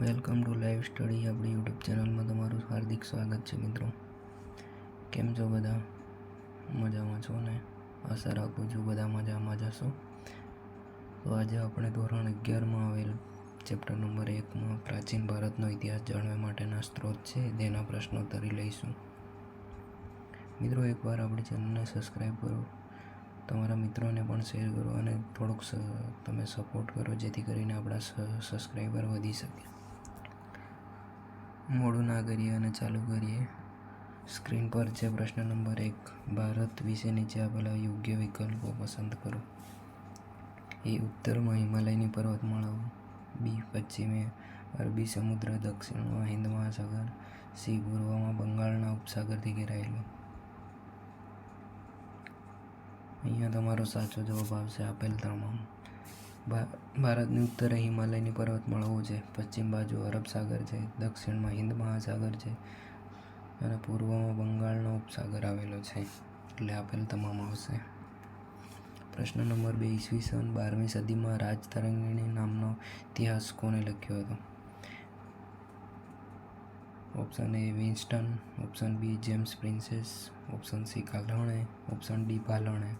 Welcome to live study આપણી YouTube ચેનલમાં તમારું હાર્દિક સ્વાગત છે મિત્રો. કેમ છો બધા? મજામાં છો ને? આશા રાખું છું બધા મજામાં જશો તો આજે આપણે ધોરણ અગિયારમાં આવેલ ચેપ્ટર નંબર એકમાં પ્રાચીન ભારતનો ઇતિહાસ જાણવા માટેના સ્ત્રોત છે, તેના પ્રશ્નોત્તરી લઈશું. મિત્રો, એકવાર આપણી ચેનલને સબસ્ક્રાઈબ કરો. તમારા મિત્રોને પણ શેર કરો અને થોડુંક તમે સપોર્ટ કરો, જેથી કરીને આપણા સબસ્ક્રાઈબર વધી શકે. મોડું ના કરીએ અને ચાલુ કરીએ. સ્ક્રીન પર છે પ્રશ્ન નંબર એક, ભારત વિશે નીચે આપેલા યોગ્ય વિકલ્પો પસંદ કરો. એ ઉત્તરમાં હિમાલયની પર્વતમાળાઓ, બી પશ્ચિમે અરબી સમુદ્ર, દક્ષિણમાં હિન્દ મહાસાગર, સી પૂર્વમાં બંગાળના ઉપસાગરથી ઘેરાયેલો. અહીંયા તમારો સાચો જવાબ આવશે આપેલ તમામ. ભારતની ઉત્તરે હિમાલયની પર્વતમાળાઓ છે પશ્ચિમ બાજુ અરબ સાગર છે, દક્ષિણમાં હિન્દ મહાસાગર છે અને પૂર્વમાં બંગાળનો ઉપસાગર આવેલો છે. એટલે આપેલ તમામ આવશે. પ્રશ્ન નંબર બે ઈસવીસન બારમી સદીમાં રાજતરંગિણી નામનો ઇતિહાસ કોને લખ્યો હતો? Option A Winston, option B James Prinsep, option C કાલ્હણે option D પાલણે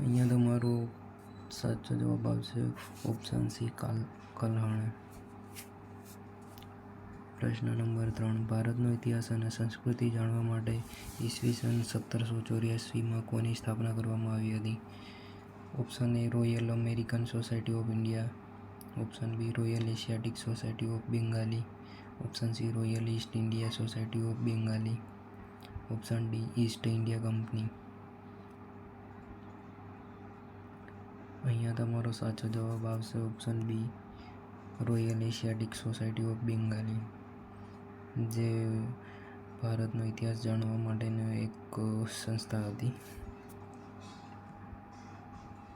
અહીંયા તમારો સાચો જવાબ આવશે ઓપ્શન સી કાલ, કલહણ. પ્રશ્ન નંબર ત્રણ, ભારતનો ઇતિહાસ અને સંસ્કૃતિ જાણવા માટે ઈસવીસન સત્તરસો ચોર્યાસીમાં કોની સ્થાપના કરવામાં આવી હતી? Option A royal American society of India option B royal Asiatic society of Bengali option C royal East India society of Bengali option D East India company અહીંયા તમારો સાચો જવાબ આવશે option B royal Asiatic society of Bengali જે ભારતનો ઇતિહાસ જાણવા માટેની એક સંસ્થા હતી.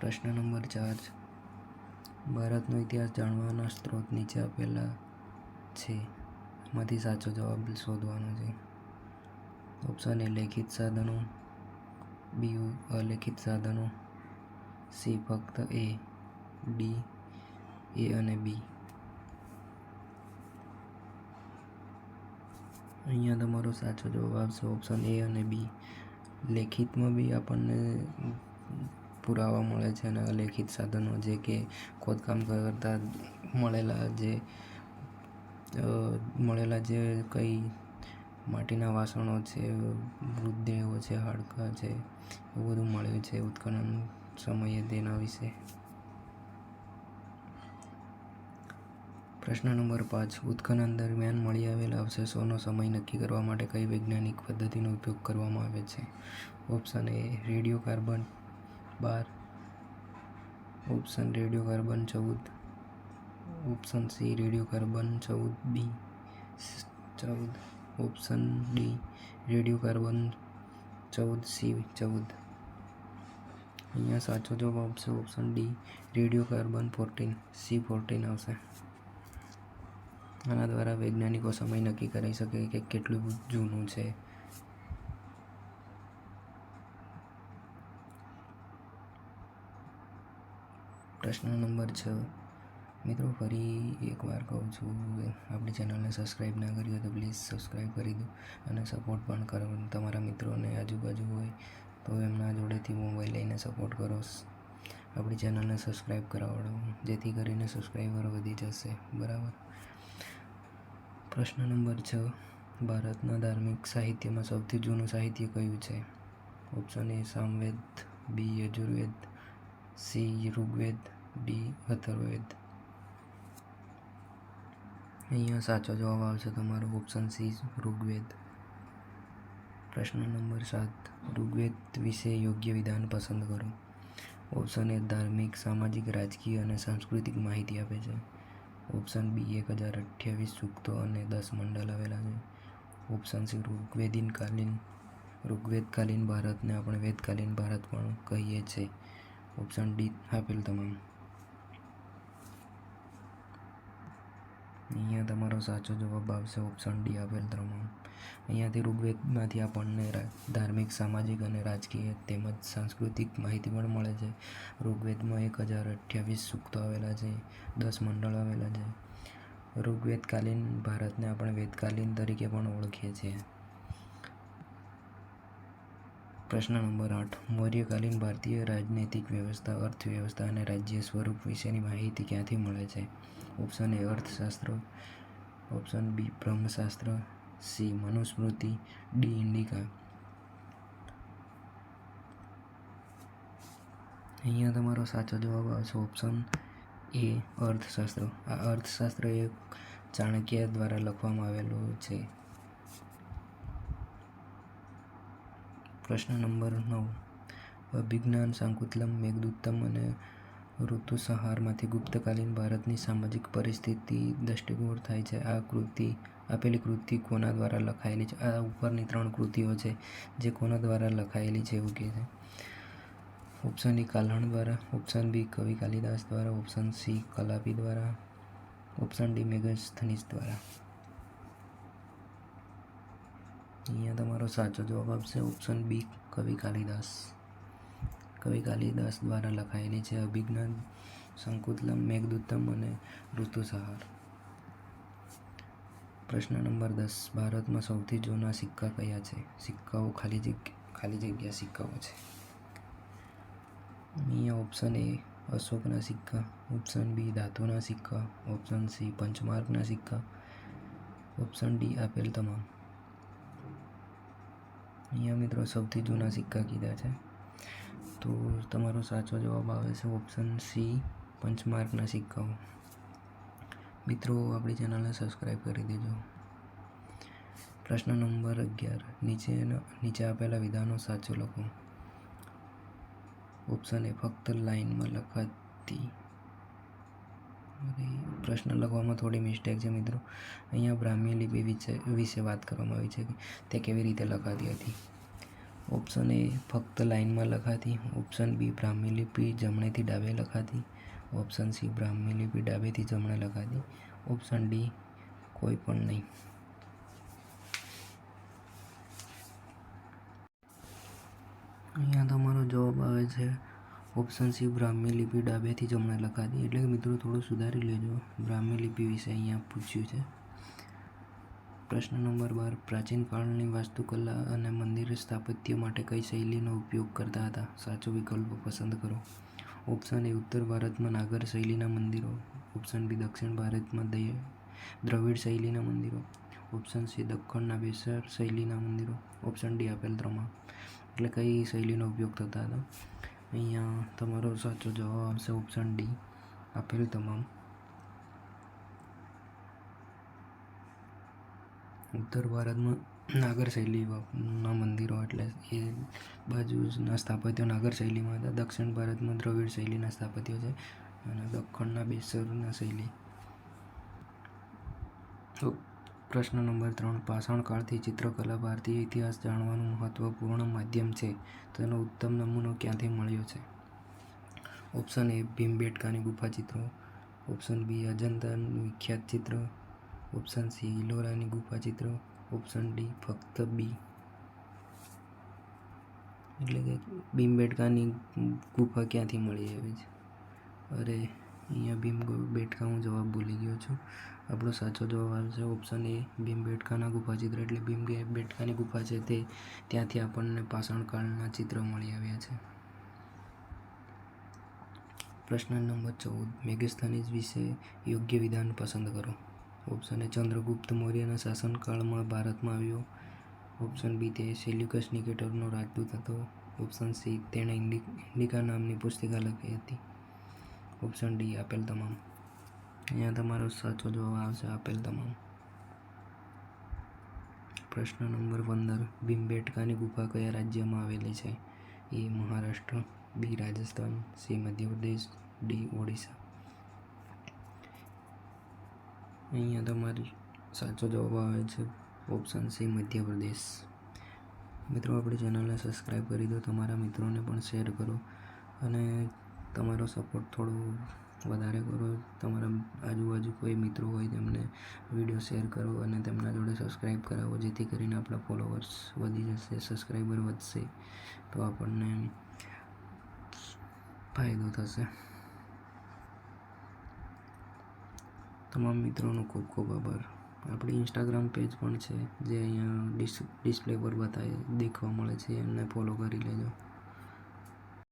પ્રશ્ન નંબર ચાર, ભારતનો ઇતિહાસ જાણવાના સ્ત્રોત નીચે આપેલા છે. એમાંથી સાચો જવાબ શોધવાનો છે. ઓપ્શન એ લેખિત સાધનો. બી અલેખિત સાધનો. સી ફક્ત એ, ડી, એ અને બી. અહીંયા તમારો સાચો જવાબ આવશે ઓપ્શન એ અને બી લેખિતમાં બી આપણને પુરાવા મળે છે અને અલેખિત સાધનો જે કે ખોદકામ કરતા મળેલા જે મળેલા જે કંઈ માટીના વાસણો છે મૃતદેહો છે, હાડકાં છે, એવું બધું મળ્યું છે, ઉત્ખનન સમયે તેના વિશે. પ્રશ્ન નંબર પાંચ. ઉત્ખનન દરમિયાન મળી આવેલા અવશેષોનો સમય નક્કી કરવા માટે કઈ વૈજ્ઞાનિક પદ્ધતિનો ઉપયોગ કરવામાં આવે છે? ઓપ્શન એ, રેડિયો કાર્બન બાર. ઓપ્શન, રેડિયો કાર્બન ચૌદ. ઓપ્શન સી, રેડિયો કાર્બન ચૌદ બી. ચૌદ. ઓપ્શન ડી, રેડિયો કાર્બન ચૌદ સી, ચૌદ. અહીંયા સાચો જવાબ આવશે option D radio carbon fourteen C fourteen આવશે. આના દ્વારા વૈજ્ઞાનિકો સમય નક્કી કરી શકે કે કેટલું જૂનું છે. પ્રશ્ન નંબર છ. મિત્રો, ફરી એકવાર કહું છું, આપણી ચેનલને સબસ્ક્રાઈબ ના કરી હોય તો પ્લીઝ સબસ્ક્રાઈબ કરી દો અને સપોર્ટ પણ કરો. તમારા મિત્રોને આજુબાજુ હોય તો એમના જોડેથી મોબાઈલ લઈને સપોર્ટ કરો આપણી ચેનલને સબસ્ક્રાઈબ કરાવડો જેથી કરીને સબસ્ક્રાઈબર વધી જશે, બરાબર? પ્રશ્ન નંબર છ. ભારતના ધાર્મિક સાહિત્યમાં સૌથી જૂનું સાહિત્ય કયું છે? Option A Samaveda B Yajurveda C Rigveda D Atharvaveda. અહીંયા સાચો જવાબ આવશે તમારો ઓપ્શન સી ઋગ્વેદ. પ્રશ્ન નંબર સાત. ઋગ્વેદ વિશે યોગ્ય વિધાન પસંદ કરો. ઓપ્શન એ ધાર્મિક, સામાજિક, રાજકીય અને સાંસ્કૃતિક માહિતી આપે છે. ઓપ્શન બી એક હજાર અઠ્યાવીસ સૂક્તો અને દસ મંડળ આવેલા છે. Option C ઋગ્વેદીન કાલીન. ઋગ્વેદકાલીન ભારતને આપણે વેદકાલીન ભારત પણ કહીએ છીએ. ઓપ્શન ડી આપેલ તમામ. અહીંયા તમારો સાચો જવાબ આવશે ઓપ્શન ડી આપેલ તમામ અહીંયાથી ઋગ્વેદમાંથી આપણને ધાર્મિક, સામાજિક અને રાજકીય તેમજ સાંસ્કૃતિક માહિતી પણ મળે છે. ઋગ્વેદમાં એક હજાર અઠ્યાવીસ સૂક્તો આવેલા છે, દસ મંડળ આવેલા છે. ઋગ્વેદકાલીન ભારતને આપણે વેદકાલીન તરીકે પણ ઓળખીએ છીએ. પ્રશ્ન નંબર આઠ. મૌર્યકાલીન ભારતીય રાજનૈતિક વ્યવસ્થા, અર્થવ્યવસ્થા અને રાજ્ય સ્વરૂપ વિશેની માહિતી ક્યાંથી મળે છે? Option A, Arthashastra. Option B, Brahmashastra. C, Manusmriti. D, Indica. અહીંયા તમારો સાચો જવાબ આવશે ઓપ્શન એ, અર્થશાસ્ત્ર. આ અર્થશાસ્ત્ર એ ચાણક્ય દ્વારા લખવામાં આવેલું છે. પ્રશ્ન નંબર નવ. અભિજ્ઞાન સાંકુતલમ મેઘદૂતમ અને ઋતુસંહારમાંથી ગુપ્તકાલીન ભારતની સામાજિક પરિસ્થિતિ દ્રષ્ટિકોણ થાય છે. આ કૃતિ, આપેલી કૃતિ કોના દ્વારા લખાયેલી છે? આ ઉપરની ત્રણ કૃતિઓ છે જે કોના દ્વારા લખાયેલી છે એવું કહે છે. ઓપ્શન ઈ કાલ્હણ દ્વારા, ઓપ્શન બી કવિ કાલિદાસ દ્વારા, ઓપ્શન સી કલાપી દ્વારા, ઓપ્શન ડી મેગસ્થનીસ દ્વારા. અહીંયા તમારો સાચો જવાબ આપશે ઓપ્શન બી કવિ કાલિદાસ. કવિ કાલિદાસ દ્વારા લખાયેલી છે, અભિજ્ઞાન સંકુતલમ મેઘદૂતમ અને ઋતુસહાર. પ્રશ્ન નંબર દસ, ભારતમાં સૌથી જૂના સિક્કા કયા છે? સિક્કાઓ ખાલી જગ્યા ખાલી જગ્યા સિક્કાઓ છે. અહીંયા ઓપ્શન એ અશોકના સિક્કા. ઓપ્શન બી ધાતુના સિક્કા. ઓપ્શન સી પંચમાર્કના સિક્કા. ઓપ્શન ડી આપેલ તમામ. અહીંયા મિત્રો સૌથી જૂના સિક્કા કીધા છે. તો તમારો સાચો જવાબ આવે છે ઓપ્શન સી પંચમાર્કના સિક્કાઓ. મિત્રો, આપણી ચેનલને સબસ્ક્રાઈબ કરી દેજો. પ્રશ્ન નંબર અગિયાર. નીચે નીચે આપેલા વિધાનો સાચો લખો. ઓપ્શન એ ફક્ત લાઇનમાં લખાતી પ્રશ્ન લખવામાં થોડી મિસ્ટેક છે મિત્રો. અહીંયા બ્રાહ્મી લિપિ વિશે વિશે વાત કરવામાં આવી છે કે તે કેવી રીતે લખાતી હતી. ઓપ્શન એ ફક્ત લાઇનમાં લખાતી. ઓપ્શન બી બ્રાહ્મી લિપિ જમણેથી ડાબે લખાતી. ઓપ્શન સી બ્રાહ્મી લિપિ ડાબેથી જમણે લખાતી. ઓપ્શન ડી કોઈ પણ નહીં. અહીંયા તમારો જવાબ આવે છે ઓપ્શન સી બ્રાહ્મી લિપિ ડાબેથી જમણે લખાતી. એટલે કે મિત્રો, થોડું સુધારી લેજો. બ્રાહ્મી લિપિ વિશે અહીંયા પૂછ્યું છે. પ્રશ્ન નંબર બાર. પ્રાચીન કાળની વાસ્તુકલા અને મંદિર સ્થાપત્ય માટે કઈ શૈલીનો ઉપયોગ કરતા હતા? સાચો વિકલ્પ પસંદ કરો. ઓપ્શન એ, ઉત્તર ભારતમાં નાગર શૈલીના મંદિરો. ઓપ્શન બી, દક્ષિણ ભારતમાં દ્રવિડ શૈલીના મંદિરો. ઓપ્શન સી, દખ્ખણના બેસર શૈલીના મંદિરો. ઓપ્શન ડી, આપેલ ત્રણમાં એટલે કઈ શૈલીનો ઉપયોગ થતા હતા? અહીંયા તમારો સાચો જવાબ આવશે ઓપ્શન ડી આપેલ તમામ. ઉત્તર ભારતમાં નાગર શૈલીના મંદિરો એટલે એ બાજુના સ્થાપત્યો નાગર શૈલીમાં હતા. દક્ષિણ ભારતમાં દ્રવિડ શૈલીના સ્થાપત્યો છે અને દખ્ખણના બેસરના શૈલી. તો પ્રશ્ન નંબર ત્રણ, પાષાણકાળથી ચિત્રકલા ભારતીય ઇતિહાસ જાણવાનું મહત્વપૂર્ણ માધ્યમ છે. તેનો ઉત્તમ નમૂનો ક્યાંથી મળ્યો છે? ઓપ્શન એ, ભીમબેટકાની ગુફા ચિત્રો. ઓપ્શન બી, અજંતાનું વિખ્યાત ચિત્ર. ઓપ્શન સી ઇલોરાની ગુફા ચિત્ર. ઓપ્શન ડી, ફક્ત બી. એટલે કે ભીમબેટકાની ગુફા ક્યાંથી મળી આવે છે? અરે અહીંયા ભીમ બેટકા હું જવાબ ભૂલી ગયો છું. આપણો સાચો જવાબ આવશે ઓપ્શન એ ભીમ બેટકાના ગુફા ચિત્ર. એટલે ભીમ બેટકાની ગુફા છે તે, ત્યાંથી આપણને પાષાણકાળના ચિત્ર મળી આવ્યા છે. પ્રશ્ન નંબર ચૌદ, મેગસ્થાનીઝ વિશે યોગ્ય વિધાન પસંદ કરો. ઓપ્શન એ ચંદ્રગુપ્ત મૌર્યના શાસનકાળમાં ભારતમાં આવ્યો. ઓપ્શન બી તે સેલ્યુકસ નિકેટરનો રાજદૂત હતો. ઓપ્શન સી તેણે ઇન્ડિકા નામની પુસ્તિકા લખી હતી. ઓપ્શન ડી આપેલ તમામ અહીંયા તમારો સાચો જવાબ આવશે આપેલ તમામ પ્રશ્ન નંબર પંદર ભીમબેટકાની ગુફા કયા રાજ્યમાં આવેલી છે? A Maharashtra, B Rajasthan, C Madhya Pradesh, D Odisha. અહીંયા તમારી સાચો જવાબ આવે છે ઓપ્શન સી, મધ્યપ્રદેશ. મિત્રો, આપણી ચેનલને સબસ્ક્રાઈબ કરી દો, તમારા મિત્રોને પણ શેર કરો. અને તમારો સપોર્ટ થોડો વધારે કરો. તમારા આજુબાજુ કોઈ મિત્રો હોય તેમને વીડિયો શેર કરો અને તેમના જોડે સબસ્ક્રાઈબ કરાવો, જેથી કરીને આપણા ફોલોવર્સ વધી જશે સબસ્ક્રાઈબર વધશે. તો આપણને ફાયદો થશે. તમામ મિત્રોનો ખૂબ ખૂબ આભાર. આપણી ઇન્સ્ટાગ્રામ પેજ પણ છે, જે અહીંયા ડિસ ડિસ્પ્લે પર બતાવે દેખવા મળે છે. એમને ફોલો કરી લેજો.